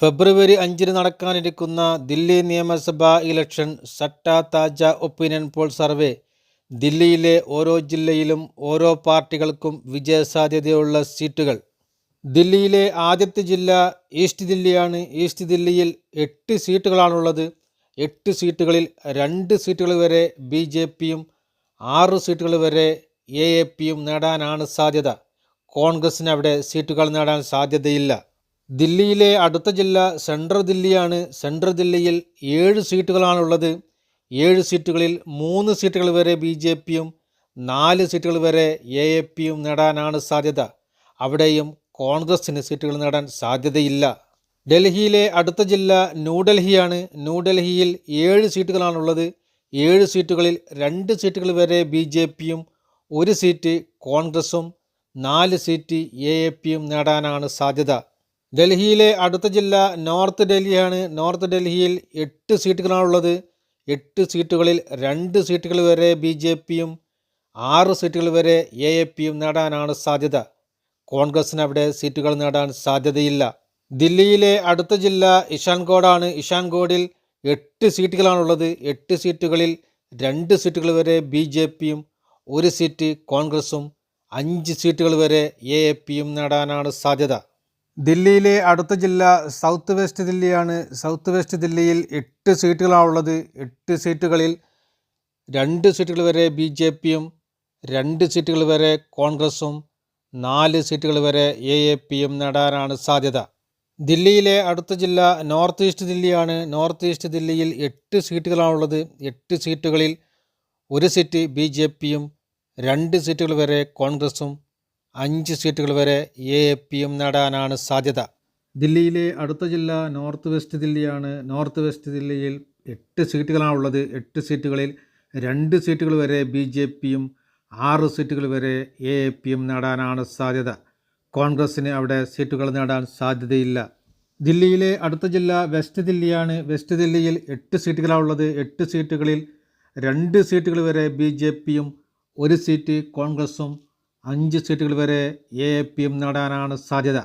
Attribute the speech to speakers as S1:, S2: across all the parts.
S1: ഫെബ്രുവരി അഞ്ചിന് നടക്കാനിരിക്കുന്ന ദില്ലി നിയമസഭാ ഇലക്ഷൻ സട്ടാ താജ ഒപ്പീനിയൻ പോൾ സർവേ. ദില്ലിയിലെ ഓരോ ജില്ലയിലും ഓരോ പാർട്ടികൾക്കും വിജയസാധ്യതയുള്ള സീറ്റുകൾ. ദില്ലിയിലെ ആദ്യത്തെ ജില്ല ഈസ്റ്റ് ദില്ലിയാണ്. ഈസ്റ്റ് ദില്ലിയിൽ എട്ട് സീറ്റുകളാണുള്ളത്. എട്ട് സീറ്റുകളിൽ രണ്ട് സീറ്റുകൾ വരെ ബി ജെ പിയും ആറ് സീറ്റുകൾ വരെ എ എ പിയും നേടാനാണ് സാധ്യത. കോൺഗ്രസിന് അവിടെ സീറ്റുകൾ നേടാൻ സാധ്യതയില്ല. ദില്ലിയിലെ അടുത്ത ജില്ല സെൻട്രൽ ദില്ലിയാണ്. സെൻട്രൽ ദില്ലിയിൽ ഏഴ് സീറ്റുകളാണുള്ളത്. ഏഴ് സീറ്റുകളിൽ മൂന്ന് സീറ്റുകൾ വരെ ബി ജെ പിയും നാല് സീറ്റുകൾ വരെ എ എ പിയും നേടാനാണ് സാധ്യത. അവിടെയും കോൺഗ്രസിന് സീറ്റുകൾ നേടാൻ സാധ്യതയില്ല. ഡൽഹിയിലെ അടുത്ത ജില്ല ന്യൂഡൽഹിയാണ്. ന്യൂഡൽഹിയിൽ ഏഴ് സീറ്റുകളാണുള്ളത്. ഏഴ് സീറ്റുകളിൽ രണ്ട് സീറ്റുകൾ വരെ ബി ജെ പിയും ഒരു സീറ്റ് കോൺഗ്രസും നാല് സീറ്റ് എ എ പിയും നേടാനാണ് സാധ്യത. ഡൽഹിയിലെ അടുത്ത ജില്ല നോർത്ത് ഡൽഹിയാണ്. നോർത്ത് ഡൽഹിയിൽ എട്ട് സീറ്റുകളാണുള്ളത്. എട്ട് സീറ്റുകളിൽ രണ്ട് സീറ്റുകൾ വരെ ബി ജെ പിയും ആറ് സീറ്റുകൾ വരെ എ എ പിയും നേടാനാണ് സാധ്യത. കോൺഗ്രസിന് അവിടെ സീറ്റുകൾ നേടാൻ സാധ്യതയില്ല. ദില്ലിയിലെ അടുത്ത ജില്ല ഇഷാൻകോടാണ് ഇഷാൻകോടിൽ എട്ട് സീറ്റുകളാണുള്ളത്. എട്ട് സീറ്റുകളിൽ രണ്ട് സീറ്റുകൾ വരെ ബി ജെ പിയും ഒരു സീറ്റ് കോൺഗ്രസും അഞ്ച് സീറ്റുകൾ വരെ എ എ പിയും നേടാനാണ് സാധ്യത. ദില്ലിയിലെ അടുത്ത ജില്ല സൗത്ത് വെസ്റ്റ് ദില്ലിയാണ്. സൗത്ത് വെസ്റ്റ് ദില്ലിയിൽ എട്ട് സീറ്റുകളാണുള്ളത് എട്ട് സീറ്റുകളിൽ രണ്ട് സീറ്റുകൾ വരെ ബി ജെ പിയും രണ്ട് സീറ്റുകൾ വരെ കോൺഗ്രസും നാല് സീറ്റുകൾ വരെ എ എ പിയും നേടാനാണ് സാധ്യത. ദില്ലിയിലെ അടുത്ത ജില്ല നോർത്ത് ഈസ്റ്റ് ദില്ലിയാണ്. നോർത്ത് ഈസ്റ്റ് ദില്ലിയിൽ എട്ട് സീറ്റുകളാണുള്ളത് എട്ട് സീറ്റുകളിൽ ഒരു സീറ്റ് ബി ജെ പിയും രണ്ട് സീറ്റുകൾ വരെ കോൺഗ്രസും അഞ്ച് സീറ്റുകൾ വരെ എ എ പിയും നേടാനാണ് സാധ്യത. ദില്ലിയിലെ അടുത്ത ജില്ല നോർത്ത് വെസ്റ്റ് ദില്ലിയാണ്. നോർത്ത് വെസ്റ്റ് ദില്ലിയിൽ എട്ട് സീറ്റുകളാണുള്ളത്. എട്ട് സീറ്റുകളിൽ രണ്ട് സീറ്റുകൾ വരെ ബി ജെ പിയും ആറ് സീറ്റുകൾ വരെ എ എ പിയും നേടാനാണ് സാധ്യത. കോൺഗ്രസ്സിന് അവിടെ സീറ്റുകൾ നേടാൻ സാധ്യതയില്ല. ദില്ലിയിലെ അടുത്ത ജില്ല വെസ്റ്റ് ദില്ലിയാണ്. വെസ്റ്റ് ദില്ലിയിൽ എട്ട് സീറ്റുകളാണുള്ളത്. എട്ട് സീറ്റുകളിൽ രണ്ട് സീറ്റുകൾ വരെ ബി ജെ പിയും ഒരു സീറ്റ് കോൺഗ്രസും അഞ്ച് സീറ്റുകൾ വരെ എ എ പിയും നേടാനാണ് സാധ്യത.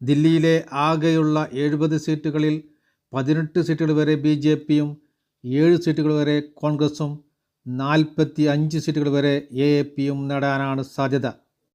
S1: ദില്ലിയിലെ ആകെയുള്ള എഴുപത് സീറ്റുകളിൽ പതിനെട്ട് സീറ്റുകൾ വരെ ബി ജെ പിയും ഏഴ് സീറ്റുകൾ വരെ കോൺഗ്രസും നാൽപ്പത്തി അഞ്ച് സീറ്റുകൾ വരെ എ എ പിയും നേടാനാണ് സാധ്യത.